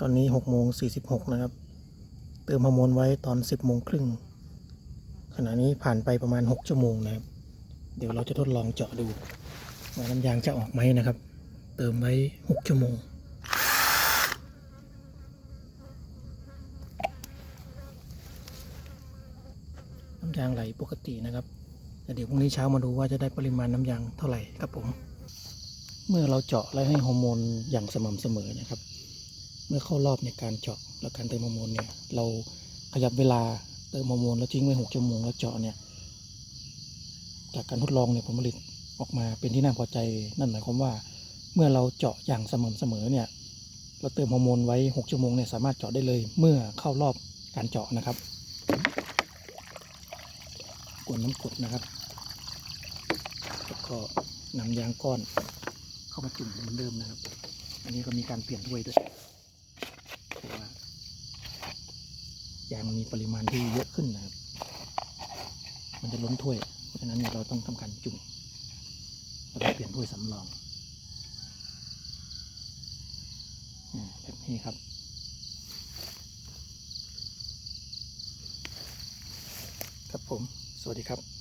ตอนนี้หกโมงสี่สิบหกนะครับ เติมฮอร์โมนไว้ตอนสิบโมงครึ่งขณะนี้ผ่านไปประมาณหกชั่วโมงนะครับ เดี๋ยวเราจะทดลองเจาะดูว่าน้ำยางจะออกไหมนะครับ เติมไว้หกชั่วโมงน้ำยางไหลปกตินะครับแต่เดี๋ยวพรุ่งนี้เช้ามาดูว่าจะได้ปริมาณน้ำยางเท่าไหร่ครับผม เมื่อเราเจาะและให้ฮอร์โมนอย่างสม่ำเสมอนะครับ เมื่อเข้ารอบในการเจาะและการเติมฮอร์โมนเนี่ยเราขยับเวลาเติมฮอร์โมนแล้วทิ้งไว้หกชั่วโมงแล้วเจาะเนี่ยจากการทดลองเนี่ยผลผลิตออกมาเป็นที่น่าพอใจนั่นหมายความว่า เมื่อเราเจาะอย่างสม่ำเสมอเนี่ยเราเติมฮอร์โมนไว้หกชั่วโมงเนี่ยสามารถเจาะได้เลย เมื่อเข้ารอบการเจาะนะครับกวนน้ำกดนะครับแล้วก็นำยางก้อนเข้ามาจุ่มเหมือนเดิมนะครับ อันนี้ก็มีการเปลี่ยนถ้วยด้วยเพราะว่า ยางมันมีปริมาณที่เยอะขึ้นนะครับ มันจะล้นถ้วย เพราะฉะนั้นเนี่ยเราต้องทำการจุ่มแล้วก็เปลี่ยนถ้วยสำรองอ่าแบบนี้ครับครับผม สวัสดีครับ